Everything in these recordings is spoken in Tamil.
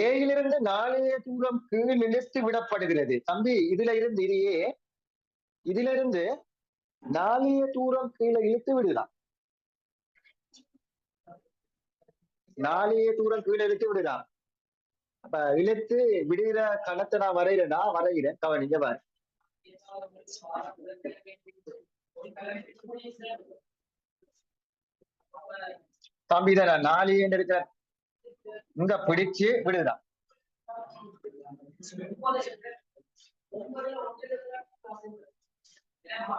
ஏயிலிருந்து நாளைய தூரம் கீழ் இழுத்து விடப்படுகிறது. தம்பி இதுல இருந்து இது ஏ இதுல இருந்து நாளைய தூரம் கீழே இழுத்து விடுதான் நாளைய தூரம் கீழே இழுத்து விடுதான் அப்ப இழுத்து விடுகிற கணத்தை நான் வரைகிறேன்னா வரைகிறேன். கவனிங்க பாரு. தம்பி இதை நான் நாளையன்னு இருக்கிற இங்க பிடிச்சு விடுதான்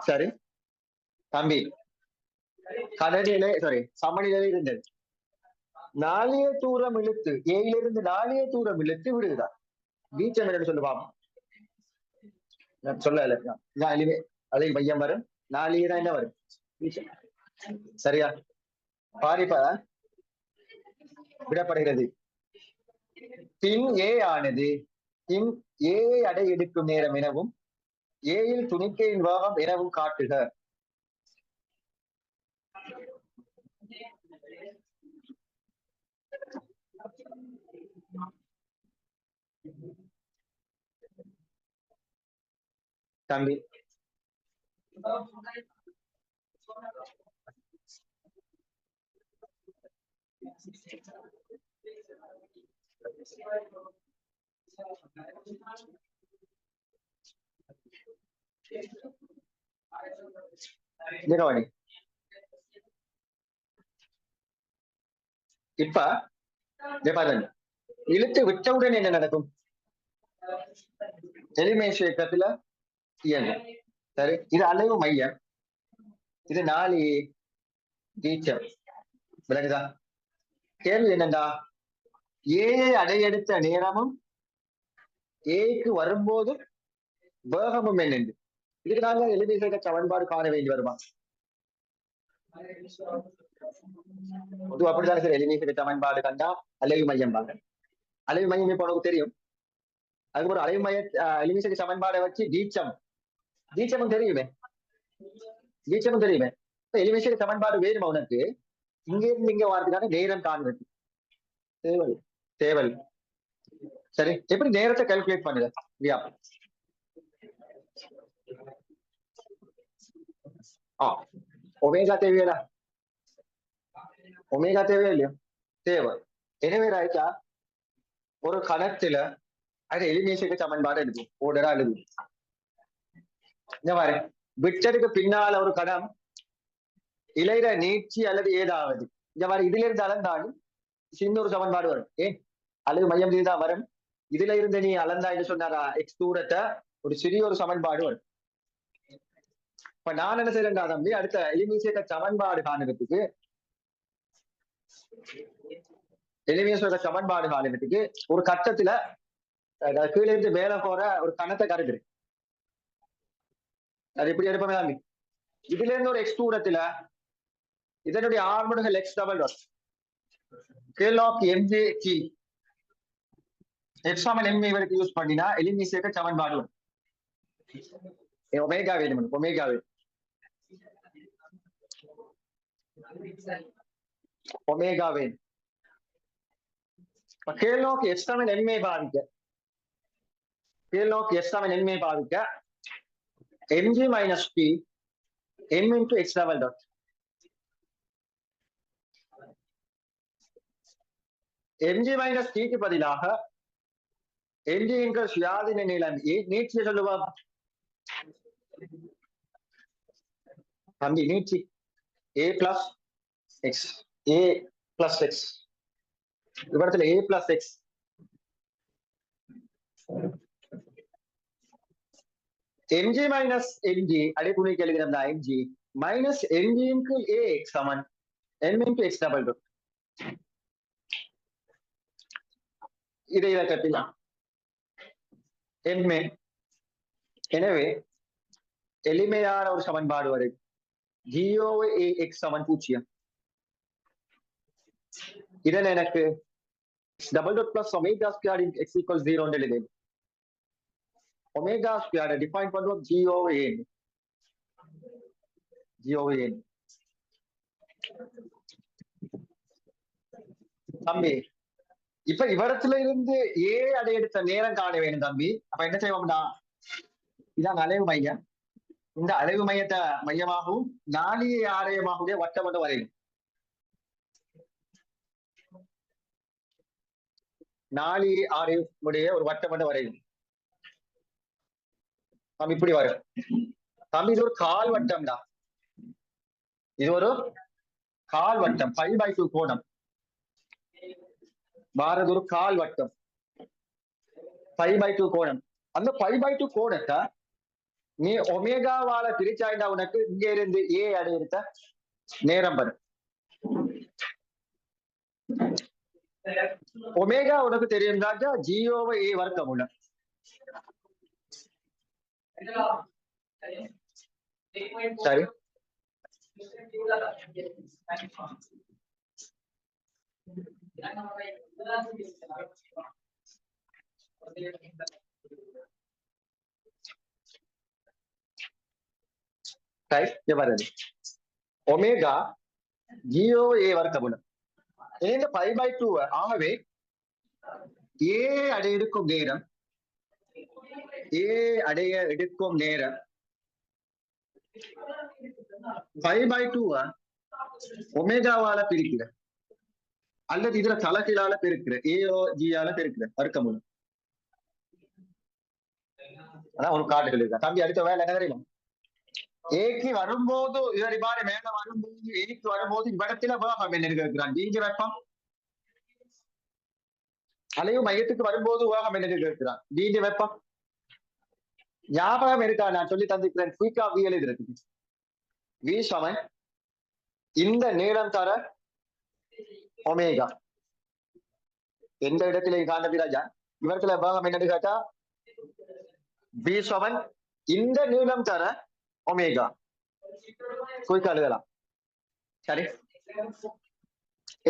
சரி. தம்பி. கடலிலே சாரி சமநிலை இருந்தது நாளைய தூரம் இழுத்து ஏயிலிருந்து நாளைய தூரம் இழுத்து விடுகிறார் வீச்சம் என்னன்னு சொல்லு பாப்போம். நான் சொல்லல நாளிலே மையம் வரும். நாளையே தான் என்ன வரும்? சரியா? பாரிப்பா. விடப்படுகிறது. பின் ஏ ஆனது பின் ஏ அடை எடுக்கும் நேரம் எனவும் ஏயில் துணிக்கையின் வேகம் எனவும் காட்டுக. தம்பி. கவனி இப்ப ஜபாதன் இழுத்து விட்டவுடன் என்ன நடக்கும்? எலிமேஷ் இயக்கத்துல இயங்கும். சரி இது அளவு மையம். இது நாலு டீச்சர் விளங்குதா கேள்வி என்னண்டா? ஏ அடையெடுத்த நேரமும் ஏக்கு வரும்போது வேகமும் என்னென்று இதுக்கு நாங்க எளிமையாக சமன்பாடு காண வேண்டி வருமா? அப்படிதான் அப்படித்தானே சார் எளிமையாக சமன்பாடு கண்டா? அலைவு மையம் பாங்க அலைவு மையம் இப்ப உனக்கு தெரியும்? அதுக்கப்புறம் அலைவு மைய எளிமையாக சமன்பாடை வச்சு தீட்சம். தீச்சமும் தெரியுமே? தீச்சமும் தெரியுமே? இப்ப சமன்பாடு வேணுமா உனக்கு? இங்க இருந்து இங்க வாரதுக்கான நேரம் காண்பது தேவல் தேவல். சரி எப்படி நேரத்தை கால்குலேட் பண்ணுங்க? வியா. ஆ ஒமேகா தேவையடா. ஒமேகா தேவையா இல்லையா? தேவை எனவே ராய்க்கா ஒரு கணத்துல அது எளிமையாக சமன்பாடு எழுதும் ஓடரா எழுதும் இந்த மாதிரி விட்டதுக்கு பின்னால ஒரு கணம் இளைற நீட்சி அல்லது ஏதாவது. இந்த மாதிரி இதுல இருந்து அளந்தாலும் சின்ன ஒரு சமன்பாடு வரும். ஏன்? அல்லது மையம் இதுதான் வரும். இதுல இருந்து நீ அளந்தா என்று சொன்னாரா? எக்ஸ் தூரத்தை ஒரு சிறிய ஒரு சமன்பாடு வரும். இப்ப நான் என்ன செய்யறேன்டா தம்பி? அடுத்த எலிமிசேட்ட சமன்பாடு காணுறதுக்கு எளிமைசேக சமன்பாடு காணுறதுக்கு ஒரு கட்டத்துல கீழே இருந்து மேல போற ஒரு கணத்தை கருதுறேன். அது எப்படி எடுப்போமே தம்பி? இதுல இருந்து ஒரு எக்ஸ் தூரத்துல இதனுடைய ஆர்முடுகள் எக்ஸ் டபுள் டாட் கேலாக் எம்ஜே டி எக்ஸாமல் எம்ஏ வரைக்கும் யூஸ் பண்ணினா எலிமிசேக்க சமன்பாடு. ஒமேகா வேணும் ஒமேகா வேணும். ஒமேகா வேணும். கேலோக் எக்ஸாமல் எம்ஏ பாதிக்க. கேலோக் எக்ஸாமல் எம்ஏ பாதிக்க. M g minus t m into x double dot m g minus டிக்கு பதிலாக எம்ஜி என்ற சுயாதீன நீளம் நீட்சி சொல்லுவோம் தம்பி நீட்சி. A plus x a plus x இவ்விடத்துல a plus x m g minus m g அடிப்புணிக்கு எழுதினா m g minus m g இன்கு A X Saman. M into x double two இதை இதை கட்டிலாம் எம்ஏ எனவே எளிமையான ஒரு சமன்பாடு வரை. ஜியோ ஏ எக்ஸ் சமன் பூஜ்ஜியம். இதில் எனக்கு double dot plus omega square x equal zero எழுது ஒமேகா ஸ்கொயர் டிஃபைன் பண்ணுவோம் ஜியோ ஏன் ஜியோ ஏன் தம்பி இப்ப இவரத்துல இருந்து ஏ அடையெடுத்த நேரம் காண வேணும் தம்பி. அப்ப என்ன செய்வோம்னா இதான் அலைவு மையம். இந்த அலைவு மையத்தை மையமாகவும் நாளியை ஆலயமாகவே வட்டம் மட்டும் வரையும். நாளி ஆலயமுடைய ஒரு வட்டம் மட்டும் வரையும். நம்ம இப்படி வரும். தம்பி இது ஒரு கால் வட்டம் தான் இது ஒரு கால் வட்டம் ஃபைவ் பை டூ கோணம். பாரத் ஒரு கால் வட்டம். ஃபைவ் பை டூ கோணம் அந்த ஃபைவ் பை டூ கோணத்தை நீ ஒமேகாவால பிரிச்சாயிண்டா உனக்கு இங்க இருந்து ஏ அடையிருத்த நேரம் வரும் ஒமேகா உனக்கு தெரியும் ராஜா ஜியோவை ஏ வர்க்கம் உள்ள சரி Thank you. பாருங்க ஒமேகா ஜியோ ஏ வர்க்கமுள்ள இந்த ஃபைவ் பை டூ ஆகவே ஏ அடைய எடுக்கும் நேரம் ஏ அடைய எடுக்கும் நேரம் ஃபைவ் பை டூ ஒமேகாவால பிரிக்கிறேன் அல்லது இதுல தலகிலால பெருக்கிற ஏஓ ஜியால பெருக்கிற வர்க்கமுள்ள அதான் ஒரு காட்டுகள் இருக்கா தம்பி அடுத்த வேலை என்ன தெரியுமா? ஏக்கு வரும்போது இவர் இவ்வாறு மேல வரும்போது ஏக்கு வரும்போது இவ்விடத்துல வேகம் என்ன இருக்கிறான் பீஞ்ச வெப்பம் அலையும் மையத்துக்கு வரும்போது வேகம் என்ன இருக்கிறான் பீஞ்ச வெப்பம் ஞாபகம் இருக்கா? நான் சொல்லி தந்திருக்கிறேன். குயிக்கா வி எழுதுறதுக்கு. வி சமன். இந்த நீளம் தர ஒமேகா. எந்த இடத்திலே காண்பி ராஜா? இவர்களை வேகம் என்னன்னு கேட்டா பி சமன் இந்த நீளம் தர ஒமேகா. குயிக்கா எழுதலாம். சரி.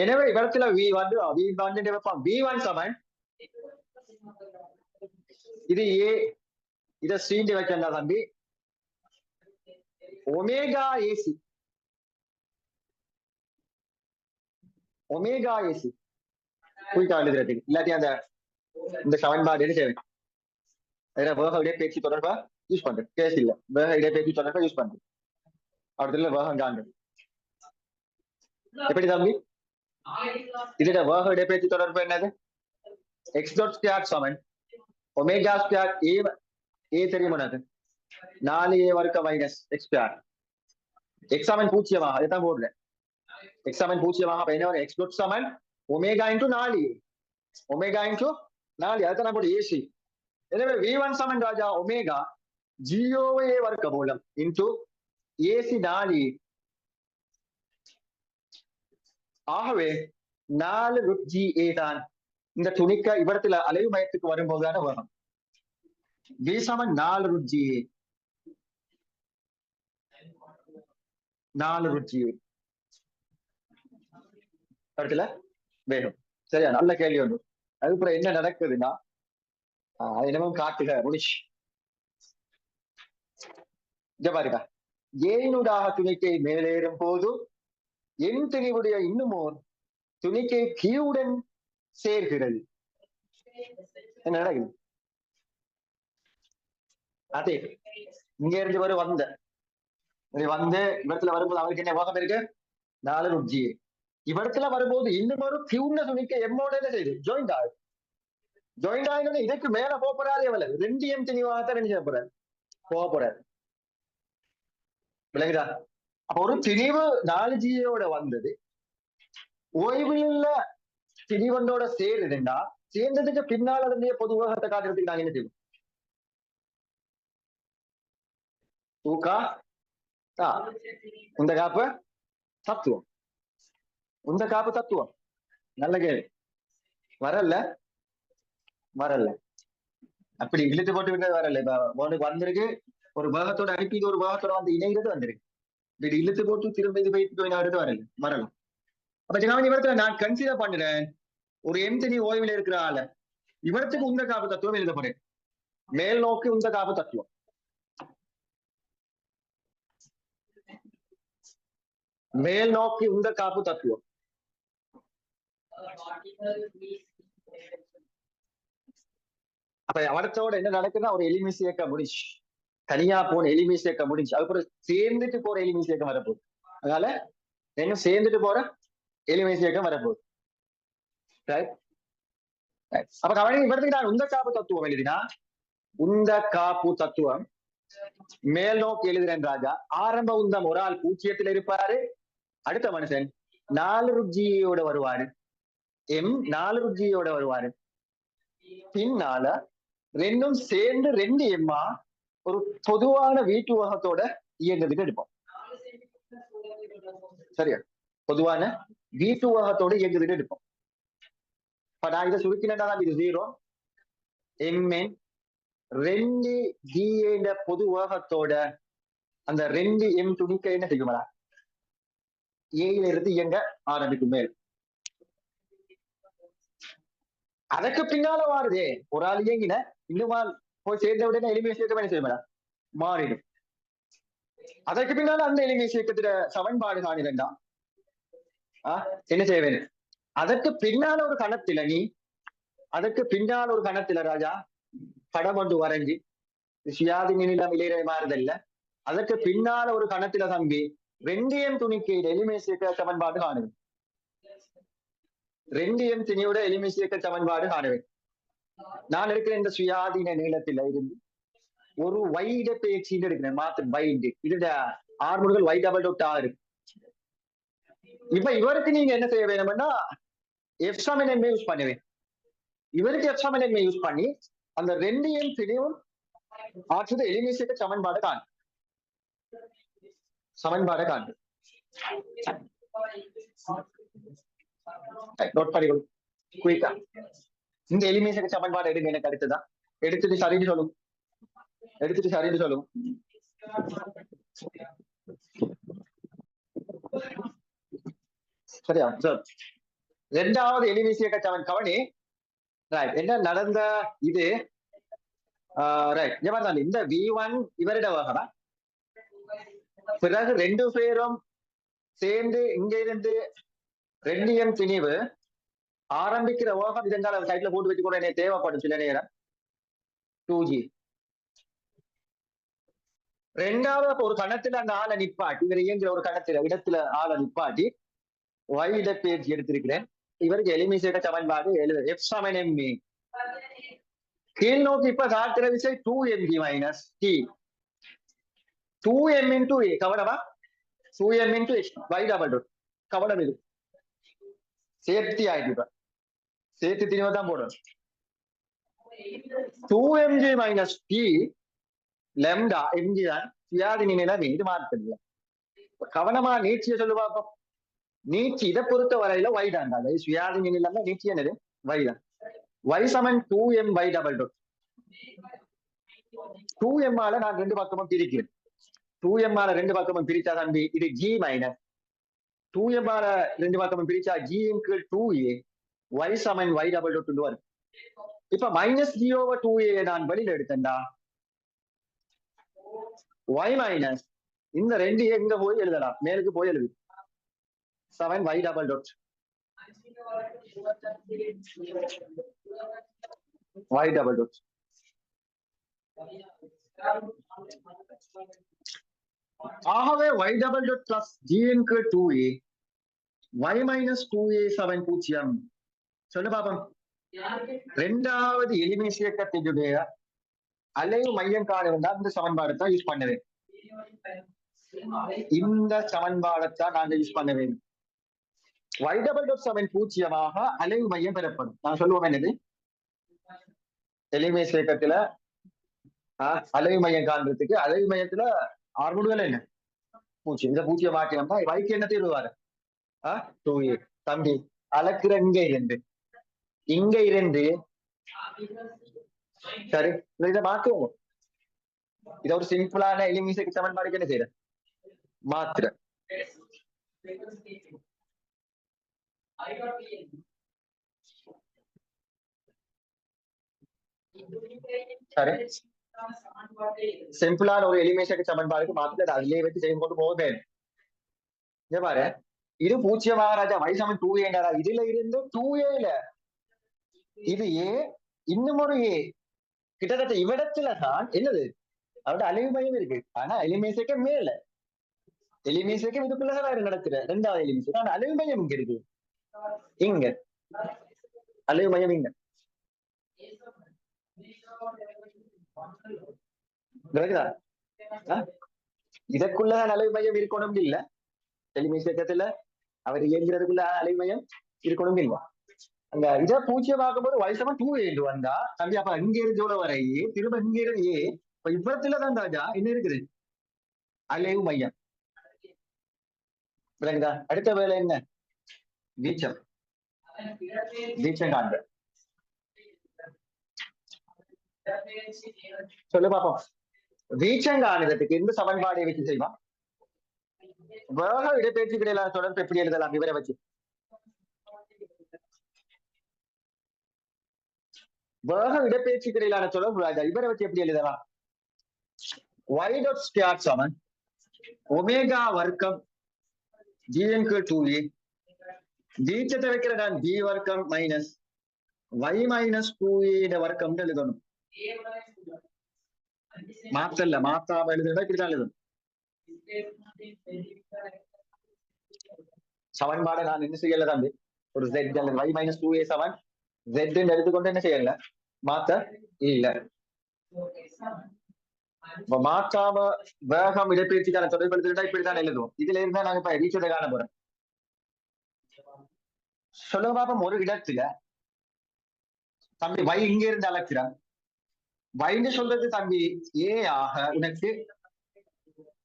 எனவே இவரத்துல வி வந்து வி வந்து வைப்பான் வி ஒன் சமன் இது ஏ இத சீண்டி வைக்கண்டா தம்பி. ஒமேகா ஏசி ஒமேகா ஏசி குயிக்கா எழுதுறதுக்கு இல்லாட்டி அந்த இந்த செவன் பார் என்ன செய்வேன் அதில் வேக இடைப்பேச்சு தொடர்பா யூஸ் பண்றேன் கேஸ் இல்ல. வேக இடைப்பேச்சு தொடர்பா யூஸ் பண்றேன் அடுத்துல வேகம் காண்டு எப்படி தம்பி? இதோட வேக இடைப்பேச்சு தொடர்பு என்னது? எக்ஸ் டாட் ஸ்கொயர் சமன் ஒமேகா ஸ்கொயர் ஏ ஏ தெரியும் உனக்கு? நாலு ஏ வர்க்க மைனஸ் எக்ஸ் ஸ்கொயர் எக்ஸ் சமன் பூஜ்ஜியமாக அதுதான் போடல எக்ஸ் சமன் பூஜ்ஜியமாக அப்ப என்ன x dot டாட் சமன் ஒமேகா இன்டூ நாலு. ஒமேகா இன்டூ நாலு. அதுதான் எனவே வி சமன் ராஜா ஒமேகா ஜியோஏ வர்க்க மூலம் into AC 4 ஆகவே நாலு ருட் ஜி ஏ தான் இந்த துணிக்க இவரத்துல அலைவு மையத்துக்கு வரும்போதுதான வரும். வி சமன் நாலு ருட் ஜி ஏ நாலு ருட் ஜி ஏ இடத்துல வேணும். சரியா? நல்ல கேள்வி ஒன்று. அதுக்கப்புறம் என்ன நடக்குதுன்னா என்னமோ காட்டுக முடிச்சு. இங்க பாருங்க. ஏனுடாக துணிக்கை மேலேறும் போது என் திணிவுடைய இன்னுமோர் துணிக்கை கீவுடன் சேர்கிறது. என்ன நடக்குது? அதே. இங்க இருந்து வரும் வந்த. இது வந்து இடத்துல வரும்போது அவருக்கு என்ன வேகம் இருக்கு? நாலு ருட்ஜி இவரத்துல வரும்போது இன்னும் ஒரு கியூன துணிக்க எம்மோட என்ன செய்யுது ஜாயிண்ட் ஆகுது ஜாயிண்ட் ஆகணும் இதுக்கு மேல போக போறாரு எவ்வளவு ரெண்டு எம் திணிவாகத்தான் என்ன செய்ய போறாரு? போக போறாரு. விளங்குதா? அப்ப ஒரு திணிவு நாலஜியோட வந்தது. ஓய்வுல திணிவண்டோட சேருதுண்டா சேர்ந்ததுக்கு பின்னால் அதனுடைய பொது உலகத்தை காட்டுறதுக்கு நாங்க என்ன செய்வோம் தூக்கா? இந்த காப்பு தத்துவம் இந்த காப்பு தத்துவம். நல்ல கேள்வி. வரல. வரல. அப்படி இழுத்து போட்டு விட்டது வரல. இப்ப உனக்கு வந்திருக்கு ஒரு பாகத்தோட அனுப்பி இது ஒரு பாகத்தோட வந்து இணைகிறது வந்திருக்கு. இப்படி இழுத்து போட்டு திரும்ப இது போயிட்டு போய் அடுத்து வரல. வரலாம் அப்ப ஜனாமணி இவரத்துல நான் கன்சிடர் பண்ணுறேன் ஒரு எம்தனி ஓய்வில் இருக்கிற ஆள. இவரத்துக்கு உந்த காப்பு தத்துவம் எழுத மேல் நோக்கி உந்த காப்பு தத்துவம். மேல் நோக்கி உந்த காப்பு தத்துவம். அப்ப அவடத்தோட என்ன நடக்குதுன்னா ஒரு எலிமிஸ் இயக்கம் முடிஞ்சு. தனியா போன எலிமிஸ் இயக்கம் முடிஞ்சு. அதுக்கப்புறம் சேர்ந்துட்டு போற எலிமிஸ் இயக்கம் வரப்போகுது. அதனால என்ன சேர்ந்துட்டு போற எலிமிஸ் இயக்கம் வரப்போகுது. அப்ப கவனி இவருக்கு உந்த காப்பு தத்துவம் எழுதினா உந்த காப்பு தத்துவம் மேல் நோக்கி எழுதுறேன் ராஜா. ஆரம்ப உந்தம் ஒரு ஆள் பூச்சியத்தில் இருப்பாரு. அடுத்த மனுஷன் நாலு ருஜியோட வருவாரு. எம் நாலுஜியோட வருவாரு. பின்னால ரெண்டும் சேர்ந்து ரெண்டு எம்மா ஒரு பொதுவான வீட்டு உலகத்தோட இயங்குறதுக்கு எடுப்போம். சரியா? பொதுவான வீட்டு உலகத்தோட இயங்குறதுக்கு எடுப்போம். இப்ப நான் இதை சுருக்கினா இது ஜீரோ எம்என் ரெண்டு ஜிஏட பொது உலகத்தோட அந்த ரெண்டு எம் துணிக்க என்ன செய்யுமா ஏயில இருந்து இயங்க ஆரம்பிக்கும் மேல். அதற்கு பின்னால மாறுதே ஒரு ஆள் இயங்கின இன்னும் போய் சேர்ந்த உடனே எளிமையை சேர்க்க என்ன செய்யுமா மாறிடும். அதற்கு பின்னால அந்த எளிமையை சேர்க்கத்துல சமன்பாடு காணிரண்டா ஆஹ் என்ன செய்ய வேணும் அதற்கு பின்னால ஒரு கணத்துல நீ அதற்கு பின்னால் ஒரு கணத்துல ராஜா படம் ஒன்று வரைஞ்சி சுயாதி நிலம் இளைய மாறுதல்ல. அதற்கு பின்னால ஒரு கணத்துல தம்பி வெந்தயம் துணிக்கு எளிமை சேர்க்க சமன்பாடு காணுது ரெண்டு எம் திணியோட எளிமை சேர்க்க சமன்பாடு காணுவேன். நான் இருக்கிற இந்த சுயாதீன நீளத்தில இருந்து ஒரு வைட பேச்சின்னு எடுக்கிறேன். மாத்து வைண்டு இதுல ஆறு முதல் வை டபுள் டாட் ஆறு இப்ப இவருக்கு நீங்க என்ன செய்ய வேணும்னா எஃப்சாம் சமன் எம்ஏ யூஸ் பண்ணுவேன். இவருக்கு எஃப்சாம் சமன் எம்ஏ யூஸ் பண்ணி அந்த ரெண்டு எம் திணியும் ஆற்றுது எளிமை சேர்க்க சமன்பாடு காண். சமன்பாடு காண். நோட் பண்ணிக்கொள்ளும் குயிக்கா இந்த எளிமை சமன்பாடு எடுங்க எனக்கு அடுத்துதான் எடுத்துட்டு சரின்னு சொல்லுங்க எடுத்துட்டு சரின்னு சொல்லுங்க சரியா? சார் ரெண்டாவது எளிமை கச்சவன் கவனி. ரைட் என்ன நடந்த இது? ரைட் இவர் இந்த வி ஒன் இவரிட வகடா பிறகு ரெண்டு பேரும் சேர்ந்து இங்க இருந்து ரெண்டு திணிவு ஆரம்பிக்கிற ஓகம் இதெங்கால சைட்ல போட்டு வச்சு கூட எனக்கு தேவைப்படும் சில நேரம். டூ ஜி ரெண்டாவது ஒரு கணத்துல அந்த ஆளை நிப்பாட்டி இவர் இயங்குற ஒரு கணத்துல இடத்துல ஆளை நிப்பாட்டி வைட பேஜ் எடுத்திருக்கிறேன். இவருக்கு எலிமிசேட்ட சமன்பாடு எழுது எஃப் சமன் எம்மி கீழ் நோக்கி இப்ப காட்டுற விசை two m g minus t two m into a கவனமா? Two m into x y double two கவனம் இது. சேர்த்தி ஆயிட்டு இப்ப சேர்த்து திரும்ப தான் போடணும் two m g minus t lambda m g தான். சுயாதினி நிலைமை இது மாற்றல கவனமா நீட்சியை சொல்லு பார்ப்போம் நீச்சி இதை பொறுத்த வரையில ஒய் தான். அது சுயாதினி நிலைமை நீச்சி என்னது? ஒய் தான். ஒய் சமன் two m y double two two m ஆல நான் ரெண்டு பக்கமும் பிரிக்கிறேன். டூ எம் ஆல ரெண்டு பக்கமும் பிரிச்சா தம்பி இது ஜி மைனஸ் டூ ஏ ஆல ரெண்டு பக்கமும் பிரிச்சா ஜி இன்கு டூ ஏ ஒய் சமன் ஒய் டபுள் டூ வரும். இப்ப minus g over two a நான் வெளியில எடுத்தேன்டா. ஒய் மைனஸ் இந்த ரெண்டு ஏ இங்க போய் எழுதலாம். மேலுக்கு போய் எழுது. Seven y double dot y double dot ஆகவே y double dot plus ஜிஎன்கு two a y minus two a seven பூஜ்ஜியம். சொல்லு பாபம் ரெண்டாவது எளிமை சேர்க்கத்தினுடைய அலைவு மையம் காண இந்த சமன்பாடு தான் யூஸ் பண்ணுவேன். இந்த சமன்பாடத்தான் நான் யூஸ் பண்ண வேண்டும் ஒய் டபுள் டாட் செவன் பூஜ்ஜியமாக அலைவு மையம் பெறப்படும். நான் சொல்லுவோம் என்னது? எளிமை சேர்க்கத்துல ஆஹ் அலைவு மையம் காண்றதுக்கு அலைவு மையத்துல ஆறுமுடுகள் என்ன பூஜ்ஜியம் இந்த பூஜ்ஜியம் மாற்றினோம்னா வைக்கு என்ன தீர்வாரு ஆஹ் டூ ஏ தம்பி அளக்குற இங்க இருந்து இங்க இருந்து சரி இதை மாத்துவோம் இத ஒரு சிம்பிளான எலிமிசைக்கு சேர்க்க சமன்பாடுக்கு என்ன செய்யற மாத்திர சரி சிம்பிளான ஒரு எலிமினேஷன் சமன்பாடுக்கு மாத்திர அதிலே வச்சு செய்யும் கொண்டு போகுது இங்க பாரு இது பூஜ்ஜியமாக ராஜா வைசமன் டூ ஏண்டாரா இதுல இருந்து டூ ஏல இது ஏ இன்னும் ஒரு ஏ கிட்டத்தட்ட இவ்விடத்துல தான் என்னது அவரோட அழிவு மையம் இருக்கு ஆனா எலிமேசைக்கு மேல எலிமேசைக்கு இதுக்குள்ளதான் நடக்கிற ரெண்டாவது எலிமேசை ஆனா அழிவு மையம் இங்க இருக்கு இங்க அழிவு மையம் இங்க விளக்குதா ஆ? இதற்குள்ளதான் மையம் இருக்கணும் இல்ல? எலிமேசக்கத்துல அவர் இயங்குறதுக்குள்ள அழிவு மையம் இருக்கணும் இல்ல? அந்த இதை பூஜ்யமாக்கும் பார்க்கும்போது வயசமா டூ ஏழு வந்தா தம்பி அப்ப இங்க இருந்தோட வரையே திரும்ப இங்க இருந்து ஏ இப்ப இவ்வளத்துல தான் ராஜா என்ன இருக்குது? அலைவு மையம் விளங்குதா அடுத்த வேலை என்ன? வீச்சம். வீச்சம் காண்ப சொல்லு பாப்போம். வீச்சம் இந்த சமன்பாடை வச்சு செய்வா வேக இடப்பெயர்ச்சி கிடையாது தொடர்பு எப்படி எழுதலாம்? இவரை வச்சு. வேக இடப்பெயர்ச்சி கிடையிலான தொடர்பு இவரை வச்சு எப்படி எழுதலாம்? ஒய் டாட் ஸ்கொயர் சமன். ஒமேகா வர்க்கம் ஜிஎன்கு டூ ஏ வீச்சத்தை வைக்கிற நான் ஜி வர்க்கம் மைனஸ் ஒய் மைனஸ் டூ ஏட வர்க்கம் எழுதணும். மாத்தல்ல மாத்தாம எழுதுனா இப்படிதான் எழுதணும் சமன்பாடை நான் என்ன செய்யல தம்பி ஒரு ஜெட் அல்லது y minus two a seven z எடுத்துக்கொண்டு என்ன செய்யல மாத்த இல்ல இப்ப மாற்றாம வேகம் இடப்பெயர்ச்சிக்கான தொடர்படுத்திட்டா இப்படித்தான் எழுதுவோம் இதுல இருந்தா நாங்க இப்ப வீச்சத்தை காண போறோம் சொல்லுங்க பாப்போம் ஒரு இடத்துல தம்பி வை இங்க இருந்து அளக்கிறான் வைன்னு சொல்றது தம்பி ஏ ஆக உனக்கு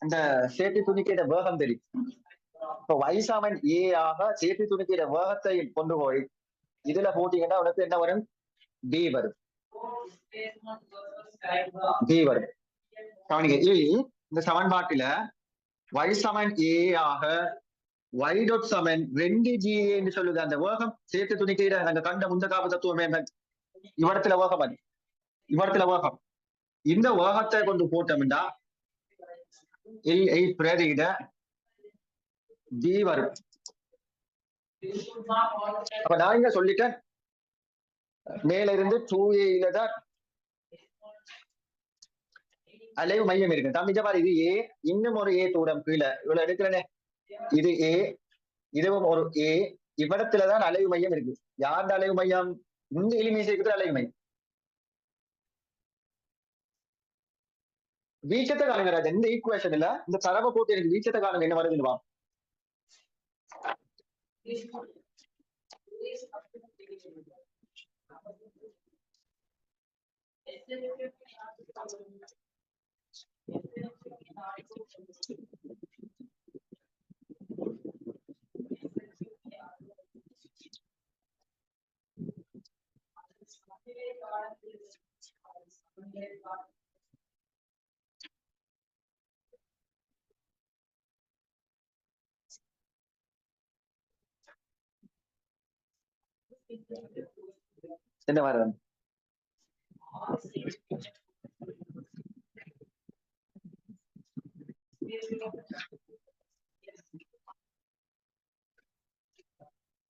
அந்த சேட்டு துணிக்கிற வேகம் தெரியும். இப்போ வயசாமன் ஏ ஆக சேட்டு துணிக்கிற வேகத்தை கொண்டு போய் இதுல போட்டீங்கன்னா உனக்கு என்ன வரும்? பி வரும். பி வரும். கவனிங்க இந்த சமன்பாட்டுல y ஏ ஆக y சமன் ரெண்டு ஜி என்று சொல்லுது. அந்த வேகம் சேர்த்து துணிக்கையிட அந்த கண்ட முந்த காப்பு தத்துவமே என்ன? இவ்விடத்துல வேகம் அது இவரத்துல வேகம் இந்த உலகத்தை கொண்டு போட்டோம்டா. எல் எயிட் பிரதியிட டி வரும் அப்ப நான் இங்க சொல்லிட்டேன். மேல இருந்து டூ ஏல தான் அலைவு மையம் இருக்கு. தம்பி இங்க பாரு இது ஏ இன்னும் ஒரு ஏ தூரம் கீழே. இவ்வளவு எடுக்கிறனே இது ஏ இதுவும் ஒரு ஏ. இவ்விடத்துலதான் அலைவு மையம் இருக்கு. யார் அலைவு மையம்? இந்த எளிமை சேர்க்கிற அலைவு மையம். வீச்சத்தை காணுங்க ராஜா இந்த ஈக்குவேஷன்ல இந்த தரவை போட்டு எனக்கு வீச்சத்தை காணுங்க என்ன வருதுன்னு வா Thank you. என்ன வருது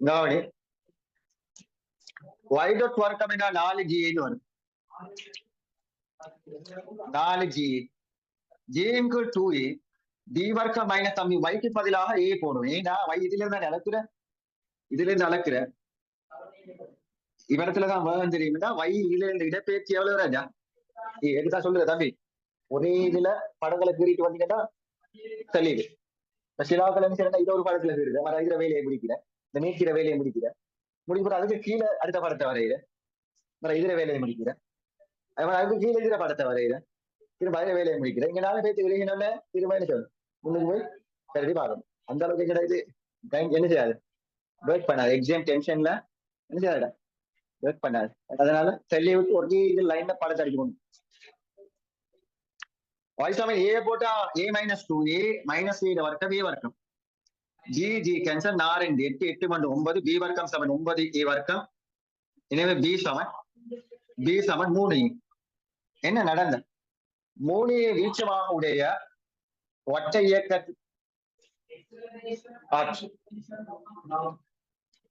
கவனி. Y dot வர்க்கம் என்ன? நாலு ஜி வரும். நாலு ஜி ஜேக்கு டூ ஏ டி வர்க்கம் மைனஸ் தம்பி வைக்கு பதிலாக ஏ போடும் ஏன்னா வை இதுல இருந்து அளக்குற. இதுல இருந்து அளக்குறேன் இவ்விடத்துலதான் வேகம் தெரியும்னா வயிறுல இந்த இடப்பெயர்ச்சி எவ்வளவு ராஜா? எதுதான் சொல்லுற தம்பி. ஒரே இதுல படங்களை கீறிட்டு வந்தீங்கன்னா தெளிவு. சிலாக்கள் என்ன இது ஒரு படத்துல கீறுது வர இதுல வேலையை முடிக்கிற இந்த நீக்கிற வேலையை முடிக்கிற முடிக்கிற அதுக்கு கீழே அடுத்த படத்தை வரையிற வர இதுல வேலையை முடிக்கிற அதுக்கு கீழே இதுல படத்தை வரையிற திரும்ப அதுல வேலையை முடிக்கிற இங்க நானும் பேச்சு விளையினோட திரும்ப என்ன சொல்லணும் முன்னுக்கு போய் கருதி பார்க்கணும். அந்த அளவுக்கு கிடையாது என்ன செய்யாது? வெயிட் பண்ணாது. எக்ஸாம் டென்ஷன்ல நினைச்சாடா செய்யாதுடா ஒர்க் பண்ணாது. அதனால செல்லியை விட்டு ஒரே இது லைன்ல படத்தை அடிக்கணும் வாய்ஸ் ஆஃப் ஏ போட்டா a minus two a minus a வர்க்கம் ஏ வர்க்கம். ஜி ஜி கேன்சர் நாலு ரெண்டு எட்டு எட்டு மண்டு ஒன்பது பி வர்க்கம் செவன் ஒன்பது ஏ வர்க்கம். எனவே பி செவன் பி செவன் மூணு என்ன நடந்த? மூணு வீச்சமாக உடைய ஒற்றை இயக்க ஆட்சி.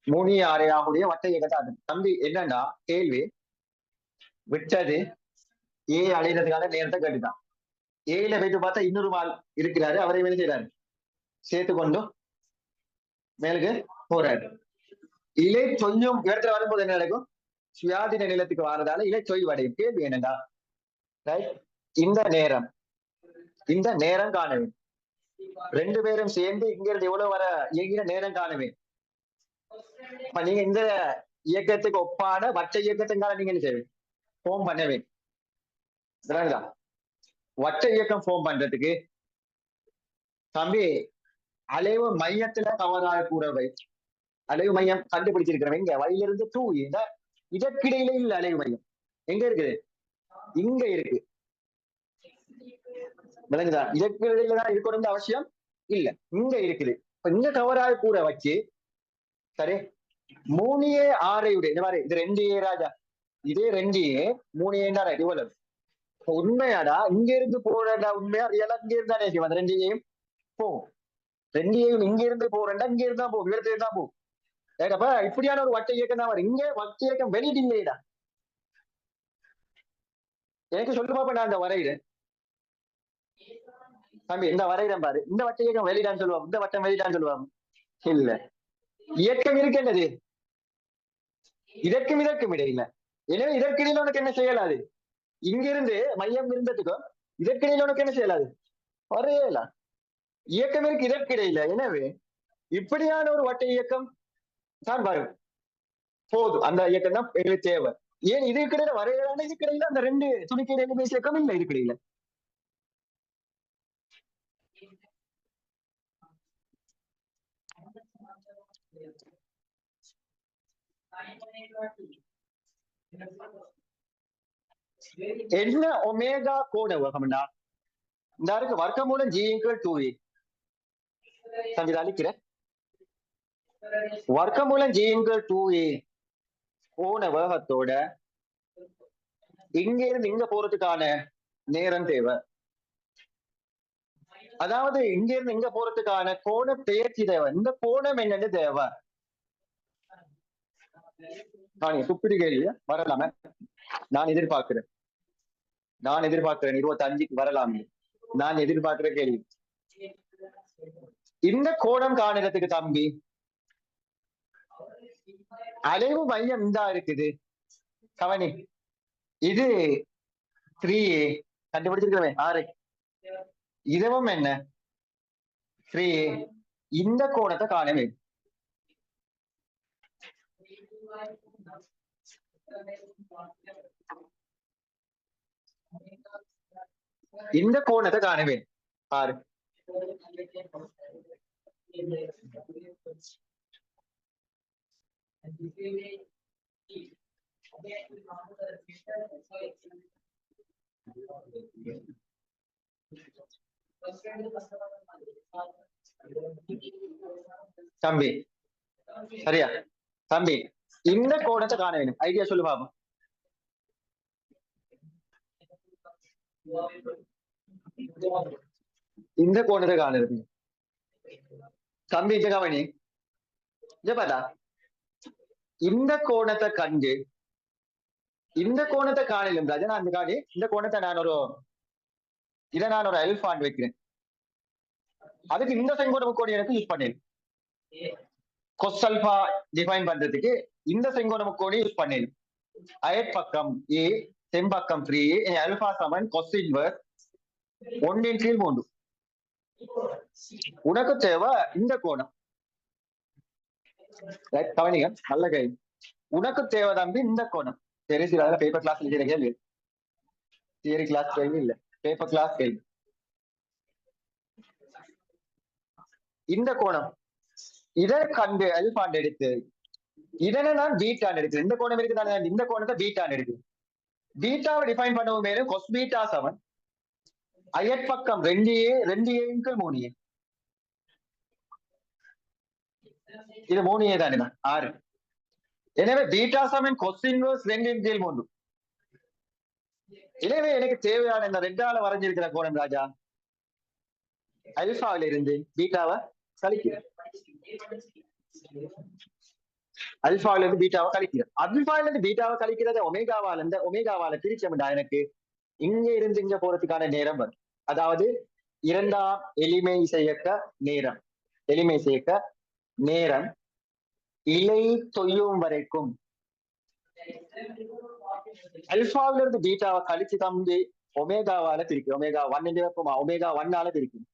மூணு ஆறையாக உடைய ஒற்றை இயக்கத்தை தம்பி என்னன்னா கேள்வி விட்டது. ஏ அடைகிறதுக்கான நேரத்தை கேட்டுதான் ஏல போயிட்டு பார்த்தா இன்னொரு மால் இருக்கிறாரு. அவரை வேலை செய்யறாரு சேர்த்து கொண்டு மேலுக்கு போறாரு. இலை சொய்யும் இடத்துல வரும்போது என்ன நடக்கும்? சுயாதீன நிலத்துக்கு வாரதால இலை தொய்வடையும். கேள்வி என்னடா ரைட் இந்த நேரம் இந்த நேரம் காணவே. ரெண்டு பேரும் சேர்ந்து இங்க இருந்து எவ்வளவு வர இயங்கின நேரம் காண நீங்க இந்த இயக்கத்துக்கு ஒப்பான வட்ட இயக்கத்துக்கான நீங்க என்ன செய்வீங்க? ஃபோம் பண்ணவே வட்ட இயக்கம் ஃபோம் பண்றதுக்கு தம்பி அலைவு மையத்துல தவறாக கூடவை அலைவு மையம் கண்டுபிடிச்சிருக்கிறவங்க இங்க. வழியிலிருந்து டூ இந்த இதற்கிடையில இல்ல அலைவு மையம். எங்க இருக்குது? இங்க இருக்கு. விளங்குதா? இதற்கிடையில தான் இருக்கணும்னு அவசியம் இல்ல. இங்க இருக்குது. இப்ப இங்க கவராய கூற வச்சு சரி. மூணியே ஏ ஆறையுடைய இந்த மாதிரி இது ரெண்டே ராஜா. இதே ரெண்டு ஏ மூணு இவ்வளவு உண்மையாடா இங்க இருந்து போறடா உண்மையா? ரியலா இங்க இருந்தானே செய்வோம் அந்த போ ஏயும் போகும். இங்க இருந்து போறேன்டா இங்க இருந்தா போகும் இடத்துல இருந்தா போகும். ஏடப்பா இப்படியான ஒரு வட்ட இயக்கம் தான் வரும். இங்க வட்ட இயக்கம் வெளியிட்டு இல்லையடா எனக்கு சொல்லு பாப்பா நான் இந்த வரைகிறேன் தம்பி இந்த வரைகிறேன் பாரு. இந்த வட்ட இயக்கம் வெளியிடான்னு சொல்லுவாங்க. இந்த வட்டம் வெளியிடான்னு சொல்லுவாங்க. இல்ல. இயக்கம் இருக்கின்றது. இதற்கும் இதற்கும் இடையில. எனவே இதற்கிடையில உனக்கு என்ன செய்யலாது? இங்கிருந்து மையம் இருந்ததுக்கும் இதற்கிடையில உனக்கு என்ன செய்யலாது? வரையல இயக்கம் இருக்கு இதற்கிடையில எனவே இப்படியான ஒரு வட்ட இயக்கம் தான் வரும். போதும். அந்த இயக்கம் தான் எங்களுக்கு தேவை. ஏன்? இதுக்கிடையில வரையலான இதுக்கிடையில அந்த ரெண்டு துணிக்கு இடையில பேசிய இயக்கம் இல்லை இதுக்கிடையில என்ன ஒமேகா கோண உலகம்னா இந்த இருக்கு வர்க்கமூலம் ஜி ஈக்குவல் டூ ஏ அழிக்கிறேன் வர்க்கமூலம் ஜி ஈக்குவல் டூ ஏ கோண வேகத்தோட இங்க இருந்து இங்க போறதுக்கான நேரம் தேவை அதாவது இங்க இருந்து இங்க போறதுக்கான கோண பெயர்ச்சி தேவை இந்த கோணம் என்னன்னு தேவை நான் துப்பிடு கேள்விய வரலாமே. நான் எதிர்பார்க்கிறேன். நான் எதிர்பார்க்கிறேன் இருபத்தி அஞ்சுக்கு வரலாம். நான் எதிர்பார்க்கிற கேள்வி. இந்த கோணம் காணுறதுக்கு தம்பி அலைவு மையம் இந்தா இருக்குது. கவனி இது த்ரீ கண்டுபிடிச்சிருக்கிறவன் ஆறு. இதுவும் என்ன? த்ரீ இந்த கோணத்தை காணவே இந்த கோணத்தை காணுவேன். பாரு. தம்பி. சரியா? தம்பி. இந்த கோணத்தை காண வேணும் ஐடியா சொல்லு பாப்போம் இந்த கோணத்தை காணுறது தம்பி இந்த கவனி. இங்க பாத்தா. இந்த கோணத்தை கண்டு இந்த கோணத்தை காணலும் ராஜா நான் அந்த காணி இந்த கோணத்தை நான் ஒரு இதை நான் ஒரு எல்ஃபாண்ட் வைக்கிறேன். அதுக்கு இந்த செங்கோண கோணி எனக்கு யூஸ் பண்ணேன். கொசல்பா டிஃபைன் பண்றதுக்கு இந்த செங்கோண கோணி யூஸ் பண்ணிடும் அயற் பக்கம் ஏ செம்பக்கம் த்ரீ அல்பா சமன் கொஸ் இன்வர்ஸ் ஒன்றின் கீழ் மூன்று. உனக்கு தேவை இந்த கோணம் கவனிங்க நல்ல கேள்வி. உனக்கு தேவை தம்பி இந்த கோணம் சரி சரி அதெல்லாம் பேப்பர் கிளாஸ் இருக்கிற கேள்வி. தியரி கிளாஸ் கேள்வி இல்ல. பேப்பர் கிளாஸ் கேள்வி. இந்த கோணம் இதை கண்டு அல்பாண்ட் எடுத்து இதனை நான் பீட்டான் எடுக்கிறேன். இந்த கோணம் இருக்குதானே இந்த கோணத்தை பீட்டான் எடுக்கிறேன். பீட்டாவை டிஃபைன் பண்ணவும் மேலும் கொஸ் பீட்டா செவன் அயற்பக்கம் ரெண்டு ஏ ரெண்டு ஏங்கள் மூணு ஏ இது மூணு ஏ தானே ஆறு. எனவே பீட்டா சமன் கொஸ் இன்வர்ஸ் ரெண்டின் கீழ் மூன்று. எனவே எனக்கு தேவையான இந்த ரெண்டால வரைஞ்சிருக்கிற கோணம் ராஜா அல்பாவில இருந்து பீட்டாவை சலிக்கிறேன் அல்பாவில இருந்து பீட்டாவை கழிக்கிறது. அல்பாவில இருந்து பீட்டாவை கழிக்கிறத ஒமேகாவால இருந்து ஒமேகாவால பிரிச்சோம்டா எனக்கு இங்க இருந்து இங்க போறதுக்கான நேரம் வரும். அதாவது இரண்டாம் எளிமை செய்யக்க நேரம். எளிமை செய்யக்க நேரம். இலை தொய்யும் வரைக்கும். அல்பாவில இருந்து பீட்டாவை கழிச்சு தம்பி ஒமேகாவால பிரிக்கும் ஒமேகா ஒன் ஒமேகா ஒன்னால பிரிக்கும்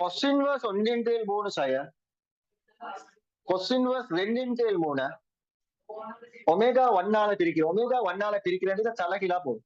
கொஸ்டின் வாஸ் ஒன்றின் டேல் மூணு சாயா கொஸ்டின் வாஸ் ரெண்டின் டேல் மூணு ஒமேகா ஒன்னால பிரிக்கிறோம் ஒமேகா ஒன்னால பிரிக்கிறேன் தலைகீழா போகும்